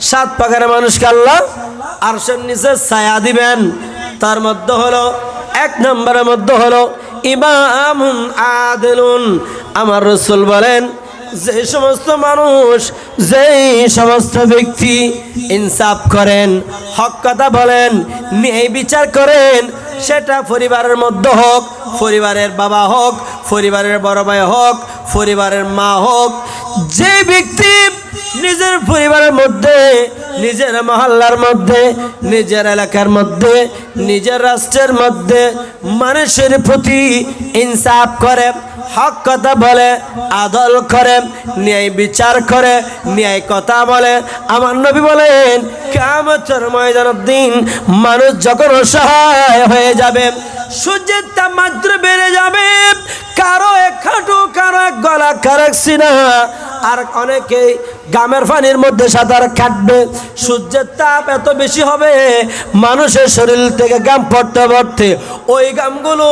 সাত পাখার মানুষকে আল্লাহ আরশের নিচে ছায়া দিবেন। তার মধ্যে হলো, এক নম্বরের মধ্যে হলো, ইমামুন আদেলুন। আমার রসুল বলেন, যে সমস্ত মানুষ, যেই সমস্ত ব্যক্তি ইনসাফ করেন, হক কথা বলেন, ন্যায় বিচার করেন, সেটা পরিবারের মধ্যে হোক, পরিবারের বাবা হোক, পরিবারের বড় ভাই হোক, পরিবারের মা হোক, যে ব্যক্তি নিজের পরিবারের মধ্যে, নিজের মহল্লার মধ্যে, নিজের এলাকার মধ্যে, নিজের রাষ্ট্রের মধ্যে মানুষের প্রতি ইনসাফ করে, হক কথা বলে, আদল করে, ন্যায় বিচার করে, ন্যায় কথা বলে। আমার নবী বলেন কামতের ময়দানের দিন মানুষ যখন অসহায় হয়ে যাবে, সূর্যের তাপমাত্রা বেড়ে যাবে, কারও এক খাটু কারও এক গলা, কারও এক আর অনেকেই গামের পানির মধ্যে সাঁতার কাটবে। সূর্যের তাপ এত বেশি হবে, মানুষের শরীর থেকে গাম পড়তে পড়তে ওই গামগুলো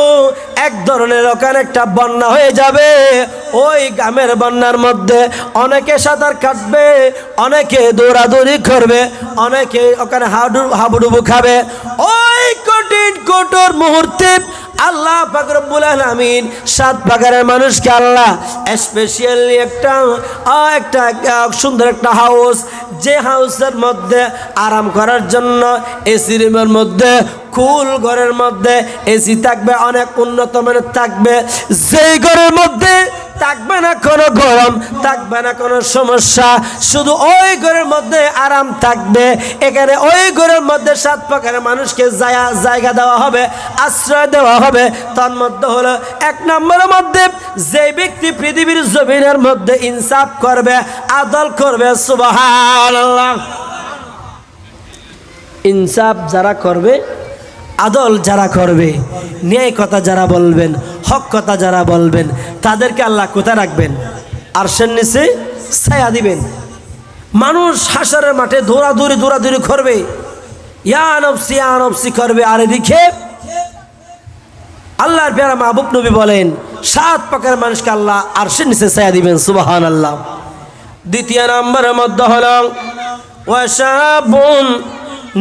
এক ধরনের ওখানে একটা বন্যা হয়ে যাবে। ওই গামের বন্যার মধ্যে অনেকে সাঁতার কাটবে, অনেকে দৌড়াদৌড়ি করবে, অনেকে ওখানে হাডু, হাবুডুবু খাবে। ওই কঠিন, কঠোর মুহূর্তে আল্লাহ পাকরবুল আলমিন সাত পাকারের মানুষকে আল্লাহ স্পেশালি একটা একটা সুন্দর একটা হাউস যে হাউসের মধ্যে আরাম করার জন্য এসি রুমের মধ্যে কুল ঘরের মধ্যে এসি থাকবে, অনেক উন্নত মানের থাকবে, যেই ঘরের মধ্যে থাকবে না কোনো গরম, থাকবে না কোনো সমস্যা। শুধু ওই ঘরের মধ্যে আরাম থাকবে। এখানে ওই ঘরের মধ্যে সাত প্রকারের মানুষকে জায়গা জায়গা দেওয়া হবে, আশ্রয় দেওয়া হবে। তার মধ্যে হলো এক নম্বরের মধ্যে যে ব্যক্তি পৃথিবীর জমিনের মধ্যে ইনসাফ করবে, আদল করবে, সুবহানাল্লাহ। ইনসাফ যারা করবে আদল যারা করবে, ন্যায় কথা যারা বলবেন, হক কথা যারা বলবেন, তাদেরকে আল্লাহ কোথায় রাখবেন? আর সের নিচে ছায়া দিবেন। মানুষ হাসারের মাঠে দৌড়াদৌড়ি দৌড়াদৌড়ি করবে। ইয়ানবসি ইয়ানবসি করবে। আর এদিকে আল্লাহর পেয়ারা মাহবুব নবী বলেন, সাত পাকের মানুষকে আল্লাহ আর সে নিচে ছায়া দিবেন সুবাহান আল্লাহ দ্বিতীয় নম্বরের মধ্যে হল ওয়াশাবুন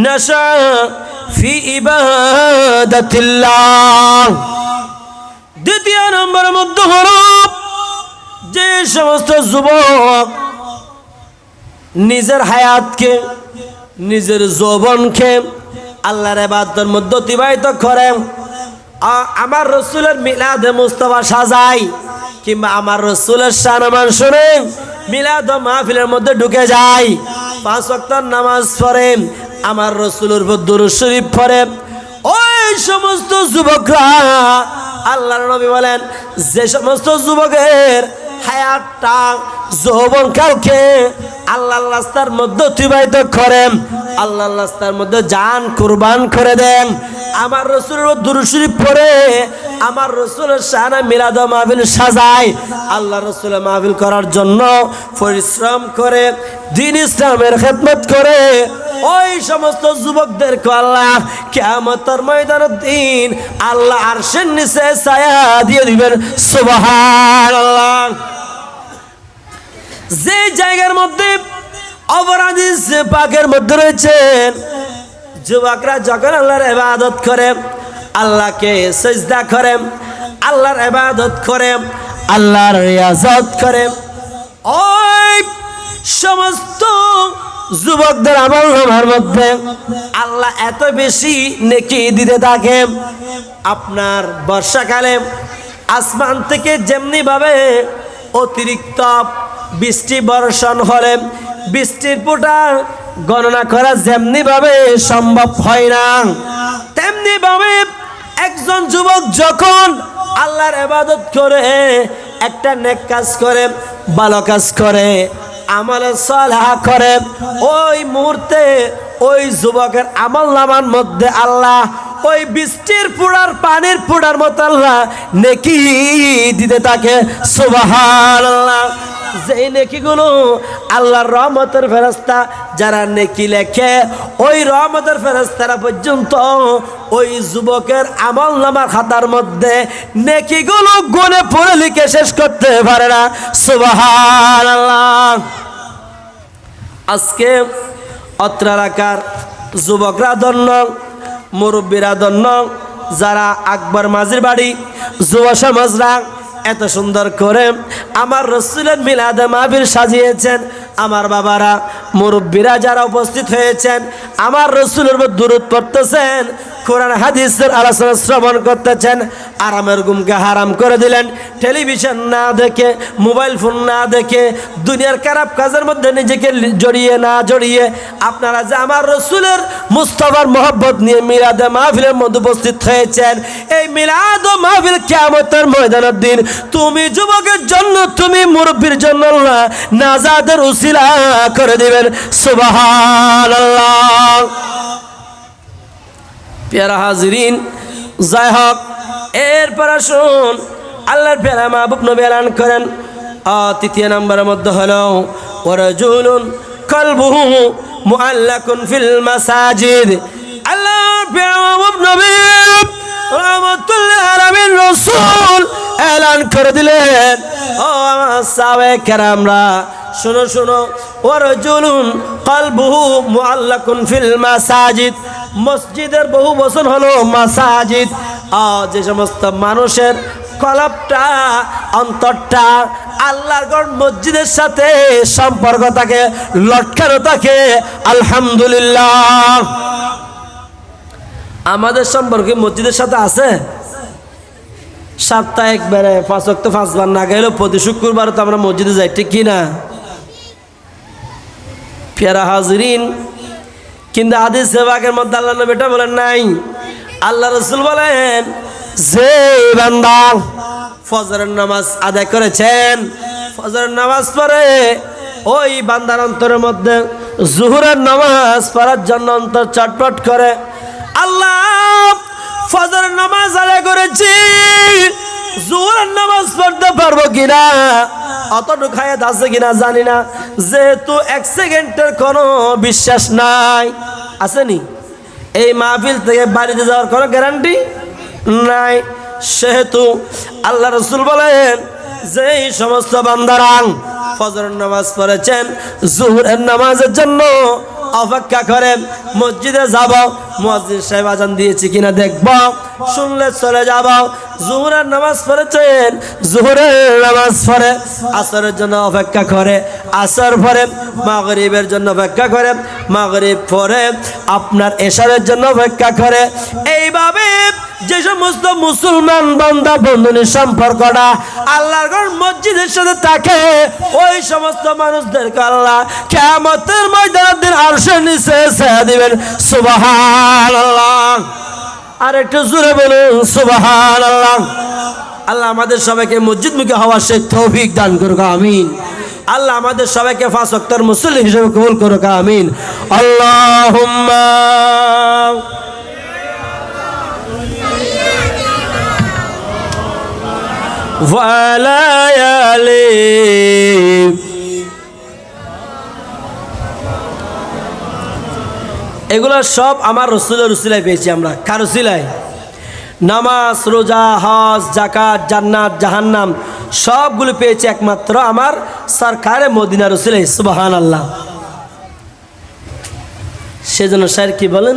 নাশা ফি ইবাদাতিল্লাহ। দ্বিতীয় নম্বরের মধ্যে হল যে সমস্ত যুবক নিজের হায়াতকে, নিজের যৌবনকে আল্লাহর এবাদতের মধ্যে অতিবাহিত করে। আমার রসুলের মিলাদে মুস্তফা সাজাই কিংবা আমার রসুলের সানমান শুনে মিলাদ মাহফিলের মধ্যে ঢুকে যায় পাঁচ ওয়াক্ত নামাজ পড়ে আমার রসুলের উপর দুরূদ শরীফ পড়ে, ওই সমস্ত যুবকরা, আল্লাহর নবী বলেন, যে সমস্ত যুবকের হায়াতটা যৌবন কালকে আল্লাহ রাস্তার মধ্যে অতিবাহিত করেন আল্লাহ রাস্তার মধ্যে জান কুরবান করে দেন, আমার রসুলের দুরুশরীফ পরে আমার রসুলের শাহানা মিলাদ মাহফিল সাজায়। আল্লাহ রসুলের মাহফিল করার জন্য পরিশ্রম করে, দিন ইসলামের খেদমত করে, ওই সমস্ত যুবকদেরকে আল্লাহ কেমতর ময়দান দিন আল্লাহ আরশের নিচে ছায়া দিয়ে দিবেন। সুবহানাল্লাহ। যে জায়গার মধ্যে অপরাধী পাকের মধ্যে রয়েছেন, যুবকরা যখন আল্লাহর ইবাদত করে আল্লাহকে সেজদা করে, আল্লাহর ইবাদত করে, আল্লাহর রিয়াজত করে। ওই সমস্ত যুবকদের আমল নামার মধ্যে আল্লাহ এত বেশি নেকি দিতে থাকে। আপনার বর্ষাকালে আসমান থেকে যেমনি ভাবে অতিরিক্ত বৃষ্টি বর্ষণ হলে বৃষ্টির পোটা গণনা করা যেমনি ভাবে সম্ভব হয় না তেমনি ভাবে একজন যুবক যখন আল্লাহর ইবাদত করে, একটা নেক কাজ করে, ভালো কাজ করে, আমলে সালাহ করে, ওই মুহূর্তে ওই যুবকের আমল নামার মধ্যে আল্লাহ ওই বৃষ্টির পুড়ার পানির পুড়ার মতো আল্লাহ নেকি দিতে থাকে। সুবহানাল্লাহ। যেই নেকিগুলো আল্লাহর রহমতের ফেরস্তা যারা নেকি লেখে, ওই রহমতের ফেরস্তারা পর্যন্ত ওই যুবকের আমল নামার খাতার মধ্যে নেকিগুলো গুনে পড়ে লিখে শেষ করতে পারে না। সুবহানাল্লাহ। আজকে অত্র এলাকার যুবকরা ধন্য, মুরব্বীরা ধন্য, যারা আকবর মাঝির বাড়ি, যুব সমাজরা এত সুন্দর করে আমার রসুলের মিলাদে মাহবিল সাজিয়েছেন। আমার বাবারা মুরব্বীরা যারা উপস্থিত হয়েছেন আমার রসুলের উপর দূরত পড়তেছেন, কোরআন, হাদিসের আলোচনা শ্রবণ করতেছেন, আরামের গুমকে হারাম করে দিলেন। টেলিভিশন না দেখে, মোবাইল ফোন না দেখে, দুনিয়ার খারাপ কাজের মধ্যে নিজেকে জড়িয়ে না জড়িয়ে আপনারা যে আমার রসুলের মুস্তফার মোহব্বত নিয়ে মিলাদে মাহফিলের মধ্যে উপস্থিত হয়েছেন, এই মিলাদ ও মাহফিল কেমতের ময়দানের দিন তুমি যুবকের জন্য, তুমি মুরব্বীর জন্য আল্লাহ নাজাদের উসিলা করে দিবেন। সুবাহান পেয়ারা হাজরিন যাই হোক এরপর আসুন, আল্লাহর পেয়ারা মাহবুব নবী এলান করেন। তৃতীয় নম্বরের মধ্যে হলো ওরাজুলুন কলবুহু মুআল্লাকুন ফিল মাসাজিদ। আল্লাহর পেয়ারা মাহবুব নবী রহমতুল্লাহ আলামিন রাসূল এলান করে দিলেন। ও আমার সাহাবে কেরামরা শোনো শোনো। ওয়ারজুলুন কলবুহু মুআল্লাকুন ফিল মাসাজিদ। মসজিদের বহু বছর হলো মাসাজিদ। যে সমস্ত মানুষের কলাপটা, অন্তরটা আল্লাহর মসজিদের সাথে সম্পর্ক থাকে লটকানো থাকে, আলহামদুলিল্লাহ। আমাদের সম্পর্কে মসজিদের সাথে আছে? সাপ্তাহিক বেড়ে পাঁচ অক্ট পাঁচবার না গেলেও প্রতি শুক্রবার তো আমরা মসজিদে যাই, ঠিক কি না? পেয়ারা হাজরিন। কিন্তু আদি সেবাকের মধ্যে আল্লাহ নবীটা বলেন নাই। আল্লাহ রসুল বলেন, যে বান্দা ফজরের নামাজ আদায় করেছেন, ফজরের নামাজ পরে ওই বান্দার অন্তরের মধ্যে জুহুরের নামাজ পড়ার জন্য অন্তর চটপট করে, আল্লাহ ফজরের নামাজ আদায় করেছি। জোহরের নামাজ পড়তে পারব কিনা? অতটুকু খায়াত আছে কিনা জানি না। যেহেতু এক সেকেন্ডের কোনো বিশ্বাস নাই। আসেনি এই মাহফিল থেকে বাড়িতে যাওয়ার কোনো গ্যারান্টি নাই। সেহেতু আল্লাহ রসুল বলেন যে সমস্ত বান্দারাং ফজরের নামাজ পড়েছেন, জুহুরের নামাজের জন্য অপেক্ষা করেন, মসজিদে যাব, মসজিদ সাহেব আজান দিয়েছি কিনা দেখব। শুনলে চলে যাব। জুহুরের নামাজ পড়েছেন জুহুরের নামাজ পড়ে। আসরের জন্য অপেক্ষা করে, আসর পরে মাগরিবের জন্য অপেক্ষা করে, মাগরিব পরে আপনার এশারের জন্য অপেক্ষা করে। এইভাবে যে সমস্ত মুসলমান বান্দা বন্ধুনির সম্পর্কটা আল্লাহর মসজিদের সাথে থাকে, ওই সমস্ত মানুষদেরকে আল্লাহ কেমতের ময়দানের দিন আরশের নিচে দিবেন। সুবাহান আল্লাহ আর একটু জোরে বলুন সুবাহান আল্লাহ আল্লাহ আমাদের সবাইকে মসজিদমুখী হওয়ার সে তৌফিক দান করুক আমিন আল্লাহ আমাদের সবাইকে ফাঁস অক্তর মুসলিম হিসেবে কবুল করুক আমিন আল্লাহ وعلى آله এগুলো সব আমার রসুলের রসিলায় পেয়েছি আমরা। কার রসিলায় নামাজ, রোজা, হজ জাকাত জান্নাত, জাহান্নাম, সবগুলো পেয়েছি একমাত্র আমার সরকারে মদিনা রসিলাই সুবাহান আল্লাহ সেজন্য স্যার কি বলেন?